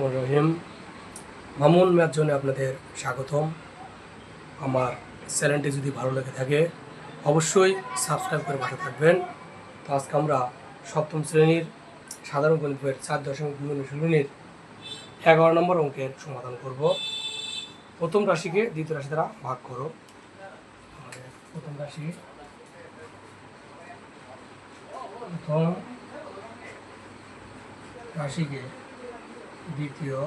রহমান রহিম Mamun math জোনে আপনাদের স্বাগতম। আমার চ্যানেলটি যদি ভালো লেগে থাকে, অবশ্যই সাবস্ক্রাইব করে পাশে থাকবেন। তো আজকে আমরা সপ্তম শ্রেণির সাধারণ গণিত বইয়ের চার দশমিক দুই অনুশীলনীর এগারো নম্বর অঙ্কের সমাধান করব। প্রথম রাশিকে দ্বিতীয় রাশি দ্বারা ভাগ করো। প্রথম রাশি। প্রথম রাশিকে দ্বিতীয়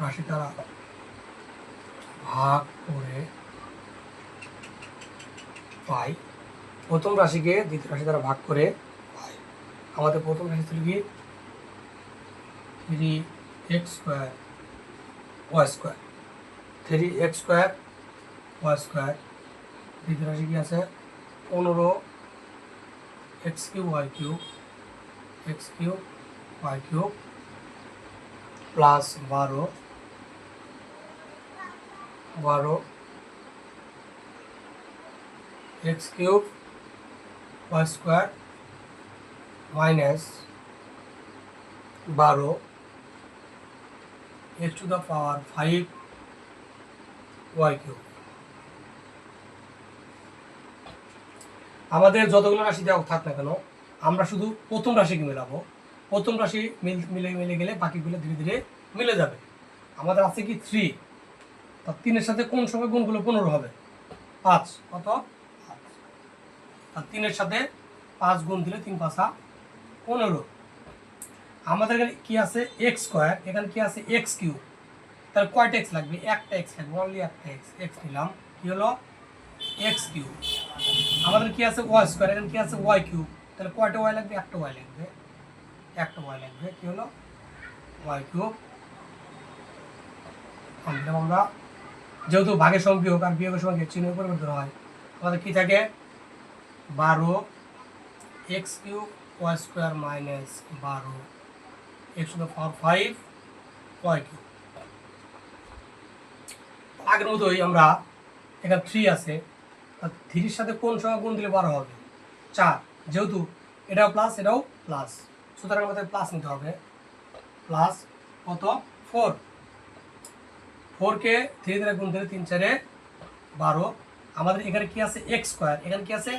রাশি দ্বারা ভাগ করে পাই। প্রথম রাশিকে দ্বিতীয় রাশি দ্বারা ভাগ করে পাই। আমাদের প্রথম রাশি ছিল কি? Three X square Y square three X square Y square দ্বিতীয় রাশি কি আছে? পনেরো X cube Y cube X cube Y cube plus বারো বারো X cube Y square minus বারো X to the power five Y cube আমাদের যতগুলো রাশি দেওয়া থাক না কেন আমরা শুধু প্রথম রাশিকে মেলাবো। প্রথম রাশি মিল, মিলে মিলে গেলে বাকিগুলো ধীরে ধীরে মিলে যাবে। আমাদের আছে কি থ্রি তা তিনের সাথে কোন সময় গুণগুলো পনেরো হবে? পাঁচ। কত? আর তিনের সাথে পাঁচ গুণ দিলে তিন পাঁচা পনেরো। আমাদের এখানে কী আছে? এক্স স্কোয়ার এখানে কি আছে? এক্স কিউ তাহলে কয়টা এক্স লাগবে? একটা এক্স লাগবে। অনলি একটা এক্স এক্স নিলাম। কী হলো? এক্স কিউ আমাদের কী আছে? ওয়াই স্কোয়ার এখানে কি আছে? ওয়াই কিউব তাহলে কয়টা ওয়াই লাগবে? একটা ওয়াই লাগবে। একটা ওয়াই লাগবে। কি হলো? ওয়াই কিউব আমরা, যেহেতু ভাগের সঙ্গে বিয়োগ আর বিয়োগের সঙ্গে চিহ্ন পরিবর্তন হয় আমাদের কি থাকে? বারো X cube Y square minus বারো X to power five Y cube আগের মতোই আমরা এখানে থ্রি আছে। থ্রির সাথে কোন সংখ্যা গুণ দিলে বারো হবে? চার। যেহেতু এটাও প্লাস এটাও প্লাস সুতরাং আমাদের প্লাস নিতে হবে। প্লাস কত? ফোর ফোরকে ধীরে ধীরে গুণ দিলে তিন, চারে বারো। আমাদের এখানে কি আছে? এক্স স্কোয়ার এখানে কি আছে?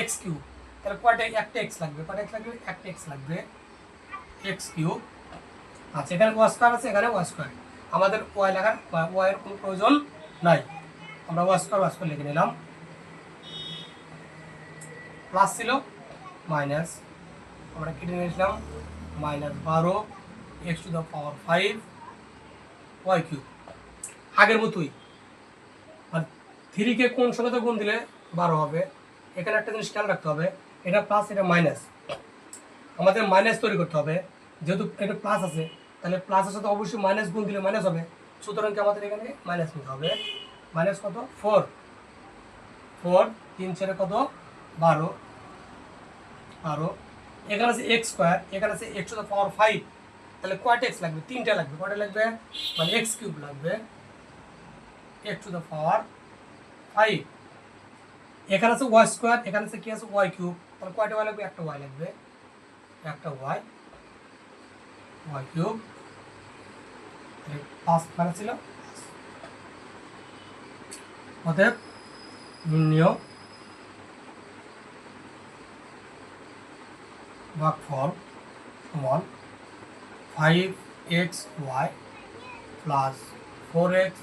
এক্স কিউ তাহলে কয়টা? একটা এক্স লাগবে। কয়টা এক্স লাগবে? একটা এক্স লাগবে। এক্স কিউ আচ্ছা এখানে ওয়াই স্কোয়ার আছে, এখানে ওয়াই স্কোয়ার আমাদের ওয়াই লাগার ওয়াইয়ের কোনো প্রয়োজন নাই। আমরা ওয়াই স্কোয়ার ওয়াই স্কোয়ার লিখে নিলাম। প্লাস ছিল? মাইনাস আমরা কেটে নিয়েছিলাম মাইনাস বারো, X to the power five Y cube আগের মতোই। মানে থ্রিকে কোন সংখ্যাতে গুণ দিলে বারো হবে? এখানে একটা জিনিস খেয়াল রাখতে হবে, এটা প্লাস এটা মাইনাস আমাদের মাইনাস তৈরি করতে হবে। যেহেতু এটা প্লাস আছে, তাহলে প্লাসের সাথে অবশ্যই মাইনাস গুণ দিলে মাইনাস হবে। সুতরাং কি আমাদের এখানে মাইনাস নিতে হবে? মাইনাস কত? ফোর ফোর তিন চারে কত? বারো। বারো, এখানে আছে এক্স স্কোয়ার এখানে আছে এক্স টু পাওয়ার ফাইভ তাহলে কয়টা এক্স লাগবে, তিনটা লাগবে। কয়টা লাগবে মানে এক্স কিউব লাগবে X to the power five এখানে আছে ওয়াই স্কোয়ার এখানে আছে কি আছে? ওয়াই কিউব তাহলে কয়টা ওয়াই লাগবে, একটা ওয়াই লাগবে, একটা ওয়াই ওয়াই কিউব পাঁচ মানে ছিল, অতএব নির্ণয় ভাগফল সমান five X Y plus four X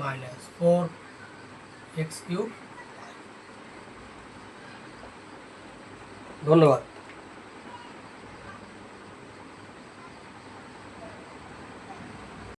minus four X cube ধন্যবাদ।